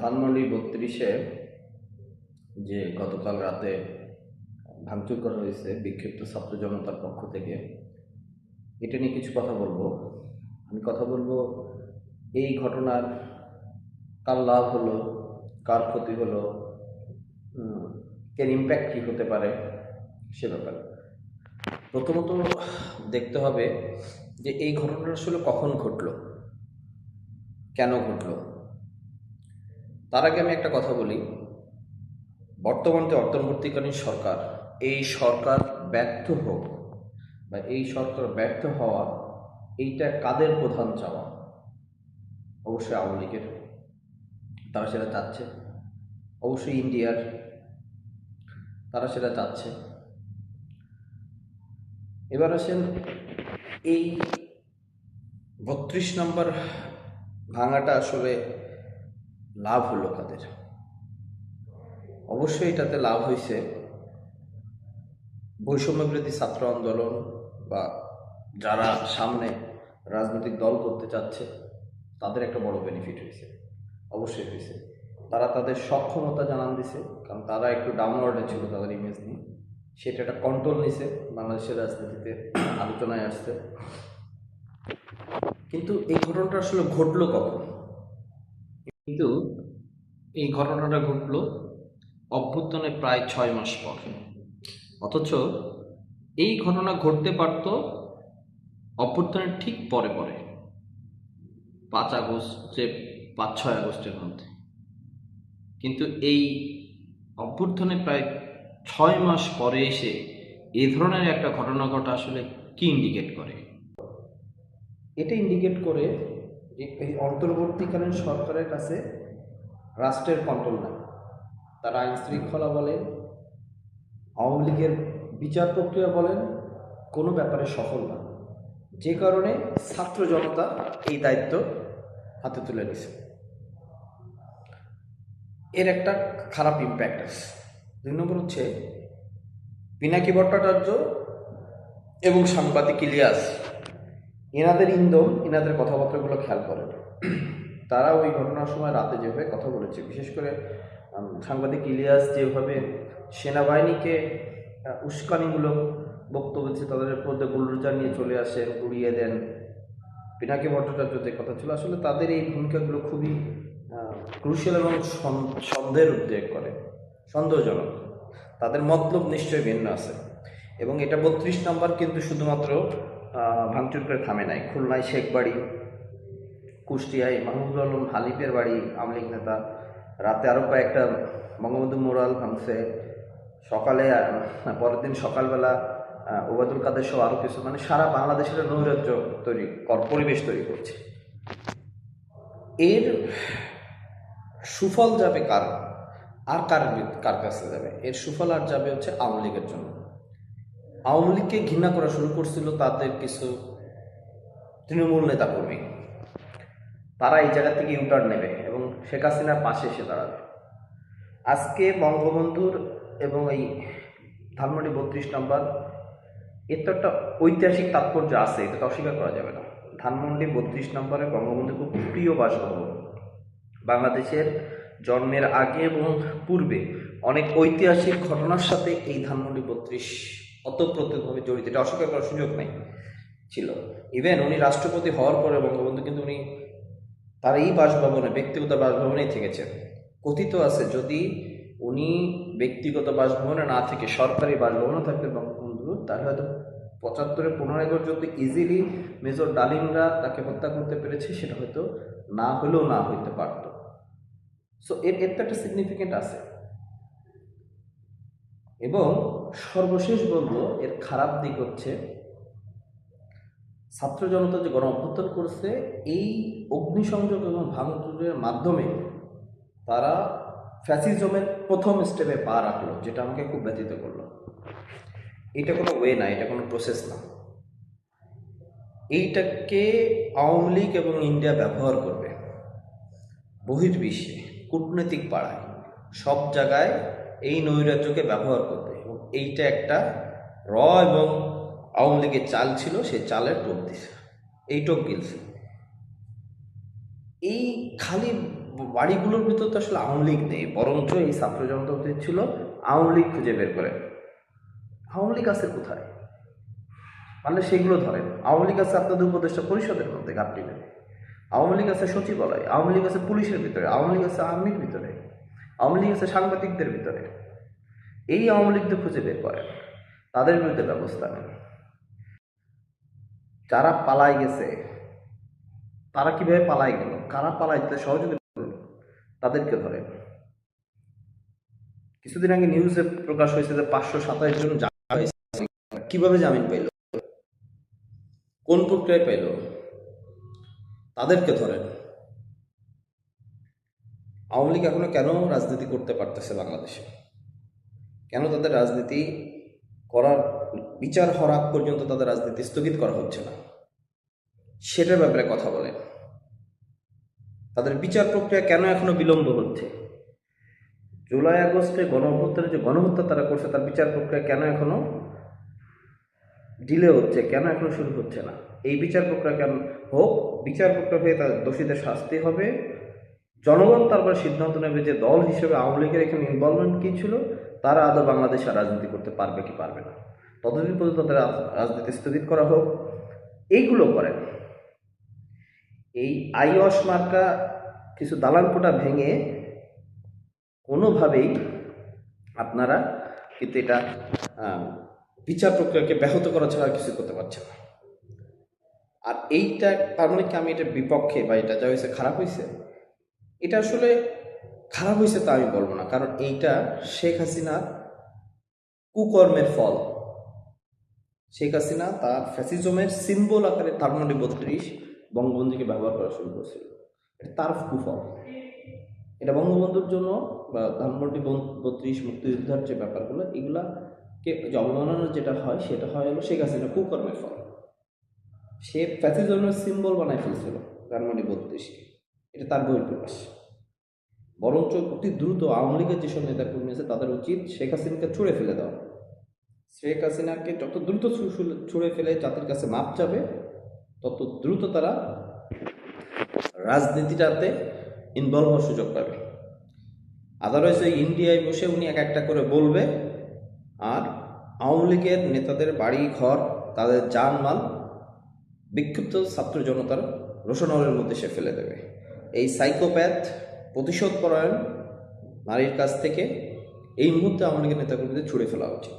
ধানমন্ডি বত্রিশে যে গতকাল রাতে ভাঙচুর করা হয়েছে বিক্ষিপ্ত ছাত্র জনতার পক্ষ থেকে, এটা নিয়ে কিছু কথা বলব। আমি কথা বলব, এই ঘটনার কার লাভ হলো, কার ক্ষতি হলো এর ইম্প্যাক্ট কী হতে পারে, সে ব্যাপারে। প্রথমত দেখতে হবে যে এই ঘটনাটা আসলে কখন ঘটলো, কেন ঘটলো তার আগে আমি একটা কথা বলি। বর্তমান যে অন্তর্বর্তীকালীন সরকার, এই সরকার ব্যর্থ হোক বা এই সরকার ব্যর্থ হওয়া, এইটা কাদের প্রধান চাওয়া? অবশ্যই আওয়ামী লীগের। তারা সেটা চাচ্ছে। অবশ্যই ইন্ডিয়ার। তারা সেটা চাচ্ছে। এবার আসেন এই বত্রিশ নম্বর ভাঙাটা আসলে লাভ হলো কাদের? অবশ্যই এটাতে লাভ হয়েছে বৈষম্য বিরোধী ছাত্র আন্দোলন বা যারা সামনে রাজনৈতিক দল করতে চাচ্ছে, তাদের একটা বড় বেনিফিট হয়েছে অবশ্যই হয়েছে তারা তাদের সক্ষমতা জানান দিছে, কারণ তারা একটু ডাউনওয়ার্ডে ছিল তাদের ইমেজ নিয়ে। সেটা একটা কন্ট্রোল নিছে, বাংলাদেশের রাজনীতিতে আলোচনায় আসছে। কিন্তু এই ঘটনাটা আসলে ঘটলো কখন? কিন্তু এই ঘটনাটা ঘটলো অভ্যুত্থানে প্রায় ছয় মাস পর। অথচ এই ঘটনা ঘটতে পারত অভ্যুত্থানের ঠিক পরে পরে, পাঁচ আগস্ট যে পাঁচ ছয় আগস্টের মধ্যে। কিন্তু এই অভ্যুত্থানে প্রায় ছয় মাস পরে এসে এ ধরনের একটা ঘটনা ঘটা আসলে কি ইন্ডিকেট করে? এটা ইন্ডিকেট করে এই অন্তর্বর্তীকালীন সরকারের কাছে রাষ্ট্রের কন্ট্রোল নাই। তারা আইন শৃঙ্খলা বলেন, আওয়ামী লীগের বিচার প্রক্রিয়া বলেন, কোনো ব্যাপারে সফল না। যে কারণে ছাত্র জনতা এই দায়িত্ব হাতে তুলে নিছে এর একটা খারাপ ইম্প্যাক্ট আছে। দুই নম্বর হচ্ছে, পিনাকি ভট্টাচার্য এবং সাংবাদিক ইলিয়াস এনাদের ইন্ধন এনাদের কথাবার্তাগুলো খেয়াল করেন। তারা ওই ঘটনার সময় রাতে যেভাবে কথা বলেছে, বিশেষ করে সাংবাদিক ইলিয়াস যেভাবে সেনাবাহিনীকে উস্কানিমূলক বক্তব্য দিচ্ছে, তাদের মধ্যে বুলডোজার নিয়ে চলে আসেন উড়িয়ে দেন। পিনাকি ভট্টাচার্য যে কথা ছিল, আসলে তাদের এই ভূমিকাগুলো খুবই ক্রুশিয়াল এবং সন- সন্দেহের উদ্বেগ করে, সন্দেহজনক। তাদের মতলব নিশ্চয়ই ভিন্ন আছে। এবং এটা বত্রিশ নম্বর কিন্তু শুধুমাত্র ভাঙচুর করে থামে নাই। খুলনায় শেখ বাড়ি, কুষ্টিয়ায় মাহমুদুল আলম হালিফের বাড়ি, আওয়ামী লীগ নেতা। রাতে আরও কয়েকটা বঙ্গবন্ধু মোরাল ভাঙছে। সকালে পরের দিন সকালবেলা ওবায়দুল কাদের সহ আরও কিছু মানে সারা বাংলাদেশের নৈরাজ্য তৈরি কর- পরিবেশ তৈরি করছে। এর সুফল যাবে কার? আর কার কার কাছে যাবে? এর সুফল আর যাবে হচ্ছে আওয়ামী লীগের জন্য। আওয়ামী লীগকে ঘৃণা করা শুরু করছিল তাদের কিছু তৃণমূল নেতা কর্মী তারা এই জায়গা থেকে ইউটার্ন নেবে এবং শেখ হাসিনার পাশে এসে দাঁড়াবে। আজকে বঙ্গবন্ধুর এবং এই ধানমন্ডি বত্রিশ নম্বর, এর তো একটা ঐতিহাসিক তাৎপর্য আছে এটা তো অস্বীকার করা যাবে না। ধানমন্ডি বত্রিশ নম্বরে বঙ্গবন্ধু খুব প্রিয় বাসভবন। বাংলাদেশের জন্মের আগে এবং পূর্বে অনেক ঐতিহাসিক ঘটনার সাথে এই ধানমন্ডি বত্রিশ অতপ্রত্যভাবে জড়িত, এটা অস্বীকার করার সুযোগ নাই, ছিল। ইভেন উনি রাষ্ট্রপতি হওয়ার পরে বঙ্গবন্ধু কিন্তু উনি তার এই বাসভবনে, ব্যক্তিগত বাসভবনেই থেকেছেন কথিত আছে, যদি উনি ব্যক্তিগত বাসভবনে না থেকে সরকারি বাসভবনে থাকতেন বঙ্গবন্ধু তাহলে হয়তো পঁচাত্তরে পনেরো পর্যন্ত ইজিলি মেজর ডালিমরা তাকে হত্যা করতে পেরেছে, সেটা হয়তো না হলেও না হইতে পারত। সো এর এর তো একটা সিগনিফিকেন্ট আছে। এবং সর্বশেষ বলব, এর খারাপ দিক হচ্ছে ছাত্র জনতা যে গণ অভ্যুত্থান করছে, এই অগ্নিসংযোগ এবং ভাঙচুরের মাধ্যমে তারা ফ্যাসিজমের প্রথম স্টেপে পা রাখল, যেটা আমাকে খুব ব্যথিত করল। এটা কোনো ওয়ে না, এটা কোনো প্রসেস না। এইটাকে আওয়ামী লীগ এবং ইন্ডিয়া ব্যবহার করবে। বহির্বিশ্বে, কূটনৈতিক পাড়ায়, সব জায়গায় এই নৈরাজ্যকে ব্যবহার করবে। এবং এইটা একটা র এবং আওয়ামী লীগের চাল ছিল, সেই চালের টোপ দিছে। এই টোপ গিলছে। এই খালি বাড়িগুলোর ভিতর তো আসলে আওয়ামী লীগ নেই, বরঞ্চ এই ছাত্র জনতা ছিল আওয়ামী লীগ খুঁজে বের করে। আওয়ামী লীগ আছে কোথায়? মানে সেগুলো ধরেন, আওয়ামী লীগ আছে আপনাদের উপদেষ্টা পরিষদের মধ্যে নেবে আওয়ামী লীগ আছে সচিবালয়, আওয়ামী লীগ আছে পুলিশের ভিতরে, আওয়ামী লীগ আছে আর্মির ভিতরে। আওয়ামী লীগ আছে সাংবাদিকদের ভিতরে। এই আওয়ামী লীগদের খুঁজে বের করেন তাদের বিরুদ্ধে ব্যবস্থা নেন যারা পালাই গেছে, তারা কীভাবে পালাই গেল? কারা পালাই যেতে সহযোগিতা করল? তাদেরকে ধরেন কিছুদিন আগে নিউজে প্রকাশ হয়েছে যে পাঁচশো সাতাশ জন কীভাবে জামিন পাইল কোন প্রক্রিয়ায় পাইল তাদেরকে ধরেন আওয়ামী লীগ এখনও কেন রাজনীতি করতে পারতেছে বাংলাদেশে? কেন তাদের রাজনীতি করার বিচার হওয়ার পর্যন্ত তাদের রাজনীতি স্থগিত করা হচ্ছে না? সেটার ব্যাপারে কথা বলেন। তাদের বিচার প্রক্রিয়া কেন এখনও বিলম্ব হচ্ছে? জুলাই আগস্টে গণহত্যার যে গণহত্যা তারা করছে, তার বিচার প্রক্রিয়া কেন এখনও ডিলে হচ্ছে, কেন এখনও শুরু হচ্ছে না? এই বিচার প্রক্রিয়া কেন হোক, বিচার প্রক্রিয়া হয়ে তার দোষীদের শাস্তি হবে। জনগণ তারপর সিদ্ধান্ত নেবে যে দল হিসেবে আওয়ামী লীগের এখানে ইনভলভমেন্ট কী ছিল, তারা আদৌ বাংলাদেশে রাজনীতি করতে পারবে কি পারবে না। ততদিন পর্যন্ত তাদের রাজনীতি স্থগিত করা হোক। এইগুলো করেন। এই আইওস মার্কা কিছু দালানকোটা ভেঙে কোনোভাবেই আপনারা কিন্তু এটা বিচার প্রক্রিয়াকে ব্যাহত করা ছাড়া কিছু করতে পারছে না। আর এইটা, তার মানে কি আমি এটার বিপক্ষে বা এটা যা হয়েছে খারাপ হয়েছে? এটা আসলে খারাপ হয়েছে তা আমি বলব না। কারণ এইটা শেখ হাসিনার কুকর্মের ফল। শেখ হাসিনা তার ফ্যাসিজমের সিম্বল আকারে ধানমন্ডি বত্রিশ বঙ্গবন্ধুকে ব্যবহার করা শুরু করেছিল। এটা তার কুফল। এটা বঙ্গবন্ধুর জন্য বা ধানমন্ডি বত্রিশ মুক্তিযোদ্ধার যে ব্যাপারগুলো, এগুলাকে যে অবমাননার যেটা হয়, সেটা হয় হলো শেখ হাসিনা কুকর্মের ফল। সে ফ্যাসিজমের সিম্বল বানায় ফেলছিল ধানমন্ডি বত্রিশকে এটা তার বই প্রকাশ। বরঞ্চ অতি দ্রুত আওয়ামী লীগের যেসব নেতাকর্মী আছে, তাদের উচিত শেখ হাসিনাকে ছুঁড়ে ফেলে দেওয়া। শেখ হাসিনাকে যত দ্রুত ছুঁড়ে ফেলে জাতির কাছে মাপ যাবে তত দ্রুত তারা রাজনীতিটাতে ইনভলভ হওয়ার সুযোগ পাবে। আদারওয়াইজ ওই ইন্ডিয়ায় বসে উনি এক একটা করে বলবে, আর আওয়ামী লীগের নেতাদের বাড়ি, ঘর, তাদের জানমাল বিক্ষুব্ধ ছাত্র জনতার রোশনলের মধ্যে সে ফেলে দেবে। এই সাইকোপ্যাথ প্রতিশোধ পরায়ণ নারীর কাছ থেকে এই মুহূর্তে লীগের নেতাকর্মীদের ছুড়ে ফেলা উচিত।